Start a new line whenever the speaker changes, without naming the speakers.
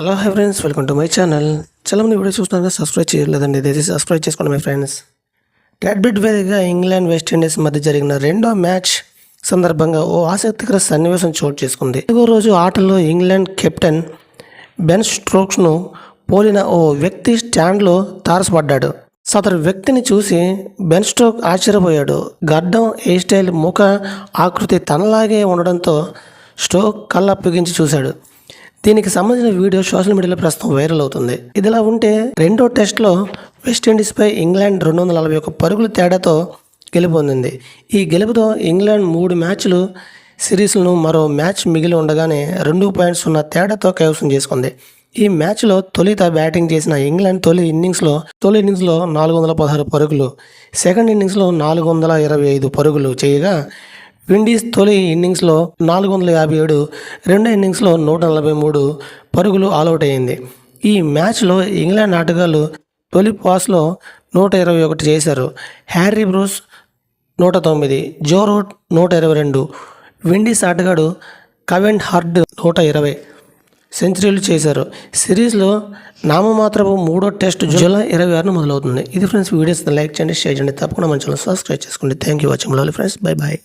Hello hi friends welcome to my channel చాలా మంది video చూస్తున్నారు సబ్స్క్రైబ్ చేయలేదండి. దయచేసి సబ్స్క్రైబ్ చేసుకోండి మై ఫ్రెండ్స్ క్యాడ్బిట్ వేదికగా ఇంగ్లాండ్ వెస్టిండీస్ మధ్య జరిగిన రెండో మ్యాచ్ సందర్భంగా ఓ ఆసక్తికర సన్నివేశం చోటు చేసుకుంది. నాలుగో రోజు ఆటలో ఇంగ్లాండ్ కెప్టెన్ బెన్ స్ట్రోక్స్ను పోలిన ఓ వ్యక్తి స్టాండ్లో తారసపడ్డాడు. సదరు వ్యక్తిని చూసి బెన్ స్ట్రోక్ ఆశ్చర్యపోయాడు. గడ్డం హెయిర్ స్టైల్ ముఖ ఆకృతి తనలాగే ఉండడంతో స్ట్రోక్ కళ్ళప్పగించి చూశాడు. దీనికి సంబంధించిన వీడియో సోషల్ మీడియాలో ప్రస్తుతం వైరల్ అవుతుంది. ఇదిలా ఉంటే రెండో టెస్ట్లో వెస్టిండీస్పై ఇంగ్లాండ్ రెండు వందల నలభై ఒక్క పరుగుల తేడాతో గెలుపొందింది. ఈ గెలుపుతో ఇంగ్లాండ్ మూడు మ్యాచ్లు సిరీస్లను మరో మ్యాచ్ మిగిలి ఉండగానే రెండు పాయింట్ సున్నా తేడాతో కైవసం చేసుకుంది. ఈ మ్యాచ్లో తొలిత బ్యాటింగ్ చేసిన ఇంగ్లాండ్ తొలి ఇన్నింగ్స్లో తొలి ఇన్నింగ్స్లో నాలుగు వందల పదహారు పరుగులు సెకండ్ ఇన్నింగ్స్లో నాలుగు వందల ఇరవై ఐదు పరుగులు చేయగా విండీస్ తొలి ఇన్నింగ్స్లో నాలుగు వందల యాభై ఏడు రెండో ఇన్నింగ్స్లో నూట నలభై మూడు పరుగులు ఆలౌట్ అయింది ఈ మ్యాచ్లో ఇంగ్లాండ్ ఆటగాళ్ళు తొలి పాస్లో నూట ఇరవై ఒకటి చేశారు. హ్యారీ బ్రూస్ నూట తొమ్మిది జో రూట్ నూట ఇరవై రెండు విండీస్ ఆటగాడు కవెన్ హార్డ్ నూట ఇరవై సెంచరీలు చేశారు. సిరీస్లో నామమాత్రపు మూడో టెస్ట్ జూలై ఇరవై ఆరున మొదలవుతుంది. ఇది ఫ్రెండ్స్ వీడియోస్. లైక్ చేయండి షేర్ చేయండి తప్పకుండా మన ఛానల్ సబ్స్క్రైబ్ చేసుకోండి. Thank you watching. Lovely friends. Bye bye